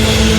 என்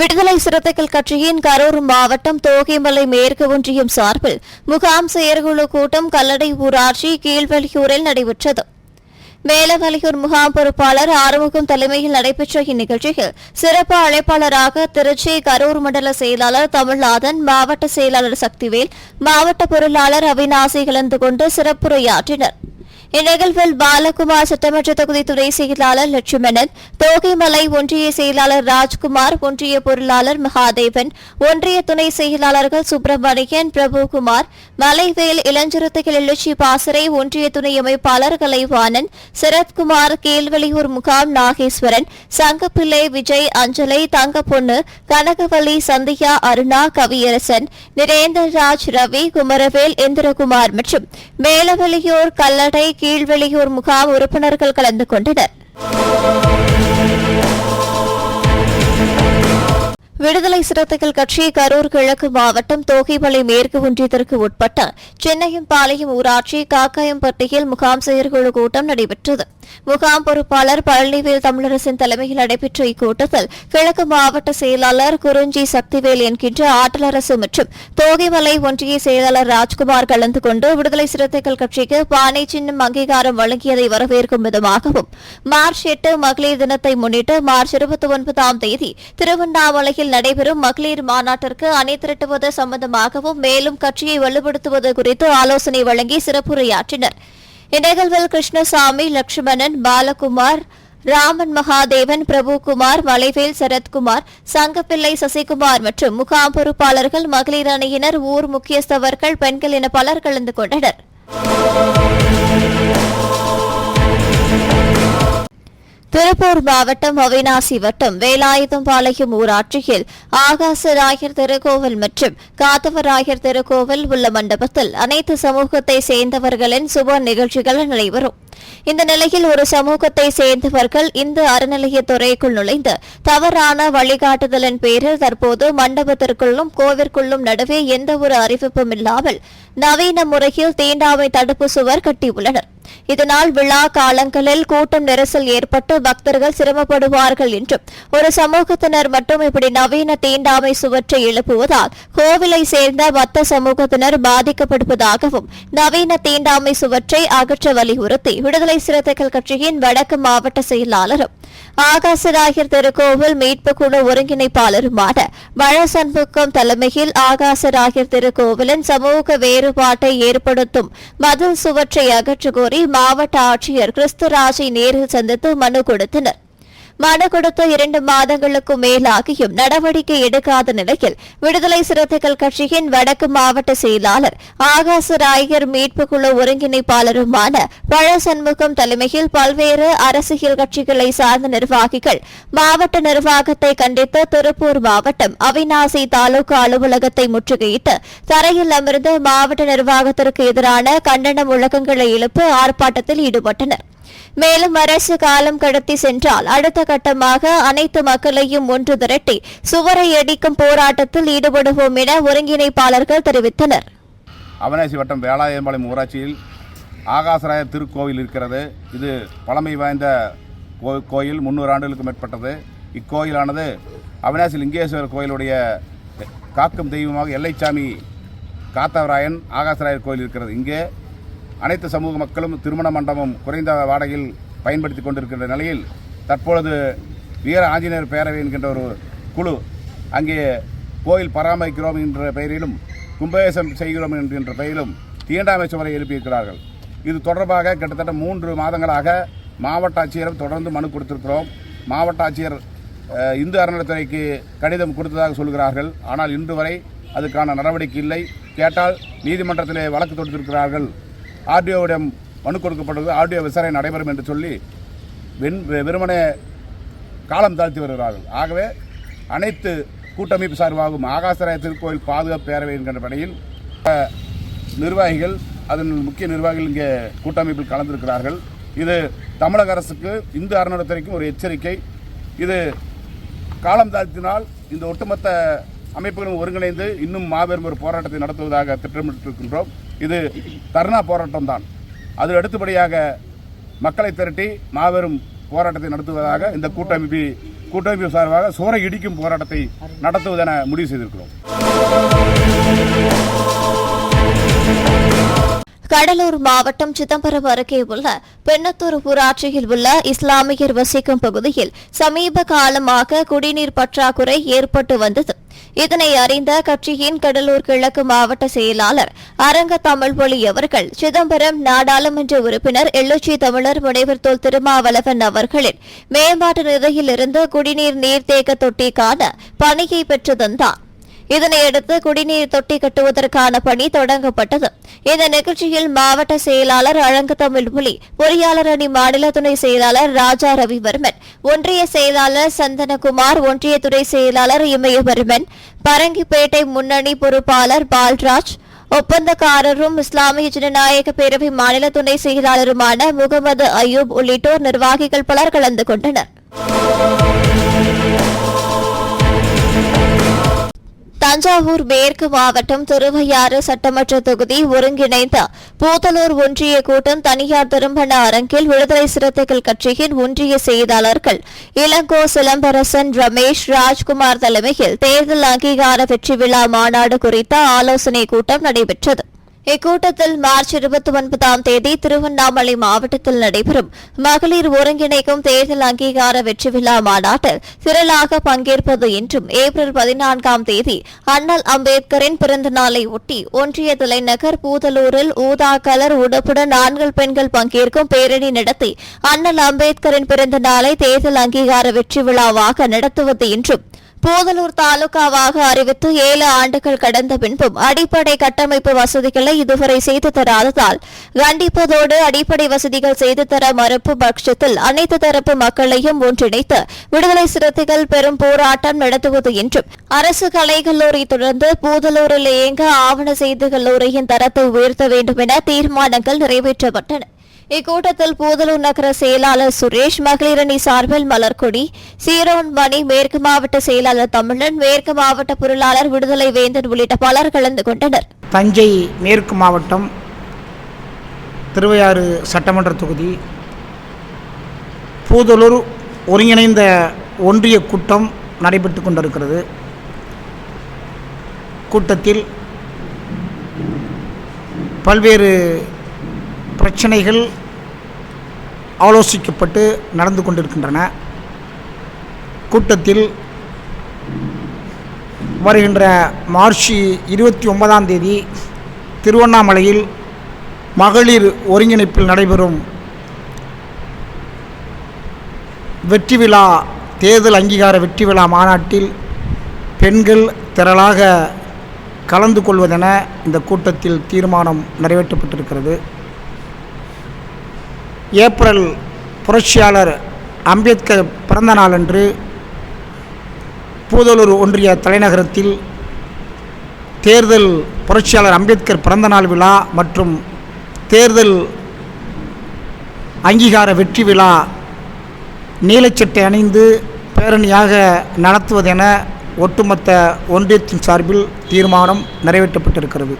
விடுதலை சிறுத்தைகள் கட்சியின் கரூர் மாவட்டம் தோகைமலை மேற்கு ஒன்றியம் சார்பில் முகாம் செயற்குழு கூட்டம் கல்லடை ஊராட்சி கீழ்வலியூரில் நடைபெற்றது. மேலவலியூர் முகாம் பொறுப்பாளர் ஆறுமுகம் தலைமையில் நடைபெற்ற இந்நிகழ்ச்சியில் சிறப்பு அழைப்பாளராக திருச்சி கரூர் மண்டல செயலாளர் தமிழ்நாதன் மாவட்ட செயலாளர் சக்திவேல் மாவட்ட பொருளாளர் அவிநாசி கலந்து கொண்டு சிறப்புரையாற்றினர். இந்நிகழ்வில் பாலகுமார் சட்டமன்ற தொகுதி துணை செயலாளர் லட்சுமணன் தோகைமலை ஒன்றிய செயலாளர் ராஜ்குமார் ஒன்றிய பொருளாளர் மகாதேவன் ஒன்றிய துணை செயலாளர்கள் சுப்பிரமணியன் பிரபுகுமார் மலைவேல் இளஞ்சிறுத்தைகள் எழுச்சி பாசறை ஒன்றிய துணை அமைப்பாளர் கலைவாணன் சரத்குமார் கேழ்வெளியூர் முகாம் நாகேஸ்வரன் சங்கப்பிள்ளை விஜய் அஞ்சலை தங்கப்பொண்ணு கனகவல்லி சந்தியா அருணா கவியரசன் நிரேந்தர்ராஜ் ரவி குமரவேல் இந்திரகுமார் மற்றும் மேலவெளியூர் கல்லடை கீழ்வெளியூர் முகாம் உறுப்பினர்கள் கலந்து கொண்டனர். விடுதலை சிறுத்தைகள் கட்சி கரூர் கிழக்கு மாவட்டம் தோகைமலை மேற்கு ஒன்றியத்திற்கு உட்பட்ட சென்னையும் பாளையம் ஊராட்சி காக்காயம்பட்டியில் முகாம் செயற்குழு கூட்டம் நடைபெற்றது. முகாம் பொறுப்பாளர் பழனிவேல் தமிழரசின் தலைமையில் நடைபெற்ற இக்கூட்டத்தில் கிழக்கு மாவட்ட செயலாளர் குறிஞ்சி சக்திவேல் என்கின்ற ஆற்றலரசு மற்றும் தோகைமலை ஒன்றிய செயலாளர் ராஜ்குமார் கலந்து கொண்டு விடுதலை சிறுத்தைகள் கட்சிக்கு பானை சின்னம் அங்கீகாரம் வழங்கியதை வரவேற்கும் விதமாகவும் மார்ச் எட்டு மகளிர் தினத்தை முன்னிட்டு மார்ச் இருபத்தி ஒன்பதாம் தேதி திருவண்ணாமலையில் நடைபெறும் மகளிர் மாநாட்டிற்கு அணை திரட்டுவது சம்பந்தமாகவும் மேலும் கட்சியை வலுப்படுத்துவது குறித்து ஆலோசனை வழங்கி சிறப்புரையாற்றினர். இந்நிகழ்வில் கிருஷ்ணசாமி லட்சுமணன் பாலகுமார் ராமன் மகாதேவன் பிரபுகுமார் மலைவேல் சரத்குமார் சங்கப்பிள்ளை சசிகுமார் மற்றும் முகாம் பொறுப்பாளர்கள் மகளிர் அணியினர் ஊர் முக்கியஸ்தவர்கள் பெண்கள் என பலர் கலந்து கொண்டனர். திருப்பூர் மாவட்டம் அவினாசி வட்டம் வேலாயுதம்பாளையம் ஊராட்சியில் ஆகாசராயர் திருக்கோவில் மற்றும் காத்தவராயர் திருக்கோவில் உள்ள மண்டபத்தில் அனைத்து சமூகத்தை சேர்ந்தவர்களின் சுப நிகழ்ச்சிகள் நடைபெறும். இந்த நிலையில் ஒரு சமூகத்தை சேர்ந்தவர்கள் இந்த அறநிலையத்துறைக்குள் நுழைந்து தவறான வழிகாட்டுதலின் பேரில் தற்போது மண்டபத்திற்குள்ளும் கோவிற்குள்ளும் நடுவே எந்த ஒரு அறிவிப்பும் இல்லாமல் நவீன முறையில் தீண்டாமை தடுப்பு சுவர் கட்டியுள்ளனர். இதனால் விழா காலங்களில் கூட்டம் நெரிசல் ஏற்பட்டு பக்தர்கள் சிரமப்படுவார்கள் என்றும் ஒரு சமூகத்தினர் மட்டும் இப்படி நவீன தீண்டாமை சுவற்றை எழுப்புவதால் கோவிலை சேர்ந்த மத்த சமூகத்தினர் பாதிக்கப்படுவதாகவும் நவீன தீண்டாமை சுவற்றை அகற்ற வலியுறுத்தி விடுதலை சிறுத்தைகள் கட்சியின் வடக்கு மாவட்ட செயலாளரும் ஆகாசராயர் திருக்கோவில் மீட்பு குழு ஒருங்கிணைப்பாளருமான வளசண்முகம் தலைமையில் ஆகாசராயர் திருக்கோவிலின் சமூக வேறுபாட்டை ஏற்படுத்தும் மதில் சுவற்றை அகற்ற கோரி மாவட்ட ஆட்சியர் கிறிஸ்துராஜை நேரில் சந்தித்து மனு கொடுத்தனர். மனு கொடுத்த இரண்டு மாதங்களுக்கு மேலாகியும் நடவடிக்கை எடுக்காத நிலையில் விடுதலை சிறுத்தைகள் கட்சியின் வடக்கு மாவட்ட செயலாளர் ஆகாச ராயர் மீட்பு குழு ஒருங்கிணைப்பாளருமான பழசண்முகம் தலைமையில் பல்வேறு அரசியல் கட்சிகளை சார்ந்த நிர்வாகிகள் மாவட்ட நிர்வாகத்தை கண்டித்து திருப்பூர் மாவட்டம் அவிநாசி தாலுகா அலுவலகத்தை முற்றுகையிட்டு தரையில் அமர்ந்து மாவட்ட நிர்வாகத்திற்கு எதிரான கண்டன முழக்கங்களை எழுப்ப ஆர்ப்பாட்டத்தில் ஈடுபட்டனா் மேலும் அரசு காலம் கடத்தி சென்றால் அடுத்த கட்டமாக அனைத்து மக்களையும் ஒன்று திரட்டி சுவரை அடிக்கும் போராட்டத்தில் ஈடுபடுவோம் என ஒருங்கிணைப்பாளர்கள் தெரிவித்தனர். அவனாசி வட்டம் வேளாயம்பாளையம் ஊராட்சியில் ஆகாசராயர் திருக்கோவில் இருக்கிறது. இது பழமை வாய்ந்த கோ கோயில் முந்நூறு ஆண்டுகளுக்கு மேற்பட்டது. இக்கோயிலானது அவினாசி லிங்கேஸ்வரர் கோயிலுடைய காக்கும் தெய்வமாக எல்லைச்சாமி காத்தவராயன் ஆகாசராயர் கோயில் இருக்கிறது. இங்கே அனைத்து சமூக மக்களும் திருமண மண்டபம் குறைந்த வாடகையில் பயன்படுத்தி கொண்டிருக்கின்ற நிலையில் தற்பொழுது வீர ஆஞ்சநேயர் பேரவை என்கின்ற ஒரு குழு அங்கே கோயில் பராமரிக்கிறோம் என்ற பெயரிலும் கும்பகேசம் செய்கிறோம் என்கின்ற பெயரிலும் தீண்டாமை சுவரை எழுப்பியிருக்கிறார்கள். இது தொடர்பாக கிட்டத்தட்ட மூன்று மாதங்களாக மாவட்ட ஆட்சியரும் தொடர்ந்து மனு கொடுத்திருக்கிறோம். மாவட்ட ஆட்சியர் இந்து அறநிலைத்துறைக்கு கடிதம் கொடுத்ததாக சொல்கிறார்கள். ஆனால் இன்று வரை அதுக்கான நடவடிக்கை இல்லை. கேட்டால் நீதிமன்றத்திலே வழக்கு தொடுத்திருக்கிறார்கள். ஆர்டிஓவிடம் மனு கொடுக்கப்பட்டது ஆர்டிஓ விசாரணை நடைபெறும் என்று சொல்லி வெண் வெறுமனே காலம் தாழ்த்தி வருகிறார்கள். ஆகவே அனைத்து கூட்டமைப்பு சார்பாகும் ஆகாசராய திருக்கோயில் பாதுகாப்பு பேரவை என்கின்ற படையில் நிர்வாகிகள் அதன் முக்கிய நிர்வாகிகள் இங்கே கூட்டமைப்பில் கலந்திருக்கிறார்கள். இது தமிழக அரசுக்கு இந்து அறநிலையத்துறைக்கும் ஒரு எச்சரிக்கை. இது காலம் தாழ்த்தினால் இந்த ஒட்டுமொத்த அமைப்புகளும் ஒருங்கிணைந்து இன்னும் மாபெரும் ஒரு போராட்டத்தை நடத்துவதாக திட்டமிட்டிருக்கின்றோம். இது தர்ணா போராட்டம் தான் அது அடுத்தபடியாக மக்களை திரட்டி மாபெரும் போராட்டத்தை நடத்துவதாக இந்த கூட்டமைப்பு கூட்டமைப்பு சார்பாக சோரை இடிக்கும் போராட்டத்தை நடத்துவதென முடிவு செய்திருக்கிறோம். கடலூர் மாவட்டம் சிதம்பரம் அருகே உள்ள பெண்ணத்தூர் ஊராட்சியில் உள்ள இஸ்லாமியர் வசிக்கும் பகுதியில் சமீப காலமாக குடிநீர் பற்றாக்குறை ஏற்பட்டு வந்தது. இதனை அறிந்த கட்சியின் கடலூர் கிழக்கு மாவட்ட செயலாளர் அரங்க தமிழ்மொழி அவர்கள் சிதம்பரம் நாடாளுமன்ற உறுப்பினர் எழுச்சி தமிழர் முனைவர் தொல் திருமாவளவன் அவர்களின் மேம்பாட்டு நிலையிலிருந்து குடிநீர் நீர்த்தேக்க தொட்டிக்கான பணியை பெற்று தந்தார் இதனையடுத்து குடிநீர் தொட்டி கட்டுவதற்கான பணி தொடங்கப்பட்டது. இந்த நிகழ்ச்சியில் மாவட்ட செயலாளர் அழகு தமிழ்மொழி பொறியாளர் அணி மாநில துணை செயலாளர் ராஜா ரவிவர்மன் ஒன்றிய செயலாளர் சந்தனகுமார் ஒன்றிய துறை செயலாளர் இமயவர்மன் பரங்கிப்பேட்டை முன்னணி பொறுப்பாளர் பால்ராஜ் ஒப்பந்தக்காரரும் இஸ்லாமிய ஜனநாயக பேரவை மாநில துணை செயலாளருமான முகமது அயூப் உள்ளிட்டோர் நிர்வாகிகள் பலர் கலந்து கொண்டனர். தஞ்சாவூர் மேற்கு மாவட்டம் திருவையாறு சட்டமன்ற தொகுதி ஒருங்கிணைந்த பூத்தலூர் ஒன்றிய கூட்டம் தனியார் திருமண அரங்கில் விடுதலை சிறுத்தைகள் கட்சியின் ஒன்றிய செய்தியாளர்கள் இளங்கோ சிலம்பரசன் ரமேஷ் ராஜ்குமார் தலைமையில் தேர்தல் அங்கீகார வெற்றி விழா மாநாடு குறித்த ஆலோசனைக் கூட்டம் நடைபெற்றது. இக்கூட்டத்தில் மார்ச் இருபத்தி ஒன்பதாம் தேதி திருவண்ணாமலை மாவட்டத்தில் நடைபெறும் மகளிர் ஒருங்கிணைக்கும் தேர்தல் அங்கீகார வெற்றி விழா மாநாட்டில் திரளாக பங்கேற்பது என்றும் ஏப்ரல் பதினான்காம் தேதி அண்ணல் அம்பேத்கரின் பிறந்த நாளை ஒட்டி ஒன்றிய தலைநகர் பூதலூரில் ஊதா கலர் உடுப்புடன் ஆண்கள் பெண்கள் பங்கேற்கும் பேரணி நடத்தி அண்ணல் அம்பேத்கரின் பிறந்த நாளை தேர்தல் அங்கீகார வெற்றி விழாவாக நடத்துவது என்றும் போதலூர் தாலுகாவாக அறிவித்து ஏழு ஆண்டுகள் கடந்த பின்பும் அடிப்படை கட்டமைப்பு வசதிகளை இதுவரை செய்து தராததால் கண்டிப்பதோடு அடிப்படை வசதிகள் செய்து தர மறுப்பு பட்சத்தில் அனைத்து தரப்பு மக்களையும் ஒன்றிணைத்து விடுதலை சிறுத்தைகள் பெரும் போராட்டம் நடத்துவது என்றும் அரசு கலைக்கல்லூரி தொடர்ந்து பூதலூரில் இயங்க ஆவண செய்தி கல்லூரியின் தரத்தை உயர்த்த வேண்டும் என தீர்மானங்கள் நிறைவேற்றப்பட்டன. இக்கூட்டத்தில் பூதலூர் நகர செயலாளர் சுரேஷ் மகளிரணி சார்பில் மலர்கொடி சீரோன்மணி மேற்கு மாவட்ட செயலாளர் தமிழன் மேற்கு மாவட்ட பொருளாளர் விடுதலை வேந்தன் உள்ளிட்ட பலர் கலந்து கொண்டனர். தஞ்சை மேற்கு மாவட்டம் திருவையாறு சட்டமன்ற தொகுதி பூதலூர் ஒருங்கிணைந்த ஒன்றிய கூட்டம் நடைபெற்று கொண்டிருக்கிறது. கூட்டத்தில் பல்வேறு பிரச்சனைகள் ஆலோசிக்கப்பட்டு நடந்து கொண்டிருக்கின்றன. கூட்டத்தில் வருகின்ற மார்ச் இருபத்தி ஒன்பதாம் தேதி திருவண்ணாமலையில் மகளிர் ஒருங்கிணைப்பில் நடைபெறும் வெற்றி விழா தேர்தல் அங்கீகார வெற்றி விழா மாநாட்டில் பெண்கள் திரளாக கலந்து கொள்வதென இந்த கூட்டத்தில் தீர்மானம் நிறைவேற்றப்பட்டிருக்கிறது. ஏப்ரல் புரட்சியாளர் அம்பேத்கர் பிறந்த நாளன்று பூதலூர் ஒன்றிய தலைநகரத்தில் தேர்தல் புரட்சியாளர் அம்பேத்கர் பிறந்தநாள் விழா மற்றும் தேர்தல் அங்கீகார வெற்றி விழா நீலச்சட்டை அணிந்து பேரணியாக நடத்துவதென ஒட்டுமொத்த ஒன்றியத்தின் சார்பில் தீர்மானம் நிறைவேற்றப்பட்டிருக்கிறது.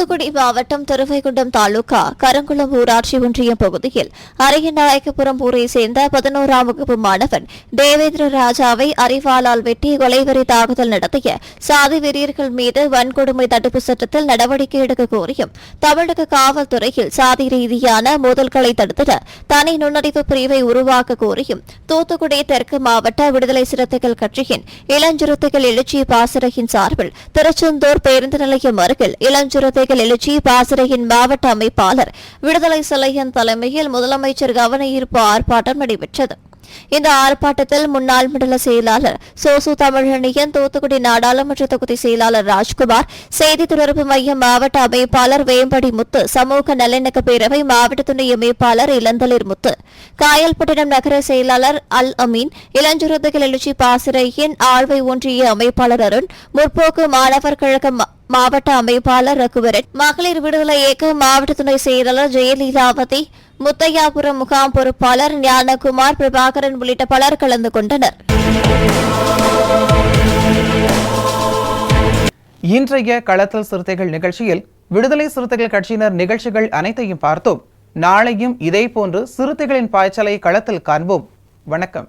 தூத்துக்குடி மாவட்டம் திருவைகுண்டம் தாலுகா கரங்குளம் ஊராட்சி ஒன்றியம் பகுதியில் அரியநாயக்கபுரம் ஊரை சேர்ந்த பதினோராம் வகுப்பு மாணவன் தேவேந்திர ராஜாவை அறிவாளால் வெட்டி கொலைவரி தாக்குதல் நடத்திய சாதி வெறியர்கள் மீது வன்கொடுமை தடுப்பு சட்டத்தில் நடவடிக்கை எடுக்க கோரியும் தமிழக காவல்துறையில் சாதி ரீதியான மோதல்களை தடுத்திட தனி நுண்ணறிவு பிரிவை உருவாக்க கோரியும் தூத்துக்குடி தெற்கு மாவட்ட விடுதலை சிறுத்தைகள் கட்சியின் இளஞ்சிறுத்தைகள் எழுச்சி பாசறையின் சார்பில் திருச்செந்தூர் பேருந்து நிலையம் அருகில் இளஞ்சிறுத்தைகள் எழுச்சி பாசறையின் மாவட்ட அமைப்பாளர் விடுதலை சிலையன் தலைமையில் முதலமைச்சர் கவன ஈர்ப்பு ஆர்ப்பாட்டம் நடைபெற்றது. இந்த ஆர்ப்பாட்டத்தில் முன்னாள் மண்டல செயலாளர் சோசு தமிழனியன் தூத்துக்குடி நாடாளுமன்ற தொகுதி செயலாளர் ராஜ்குமார் செய்தி தொடர்பு மைய மாவட்ட அமைப்பாளர் வேம்படி முத்து சமூக நல்லிணக்க பேரவை மாவட்ட துணை அமைப்பாளர் இளந்தளிர் முத்து. காயல்பட்டினம் நகர செயலாளர் அல் அமீன் இளஞ்சுருத்துகள் எழுச்சி பாசிரையின் ஆழ்வை ஒன்றிய அமைப்பாளர் அருண் முற்போக்கு மாணவர் கழக மாவட்ட அமைப்பாளர் ரகுவரன் மகளிர் விடுதலை இயக்க மாவட்ட துணை செயலாளர் ஜெயலீலாவதி முத்தையாபுரம் முகாம் பொறுப்பாளர் ஞானகுமார் பிரபாகரன் உள்ளிட்ட பலர் கலந்து கொண்டனர். இன்றைய களத்தல் சிறுத்தைகள் நிகழ்ச்சியில் விடுதலை சிறுத்தைகள் கட்சியினர் நிகழ்ச்சிகள் அனைத்தையும் பார்த்தோம். நாளையும் இதேபோன்று சிறுத்தைகளின் பாய்ச்சலை களத்தில் காண்போம். வணக்கம்.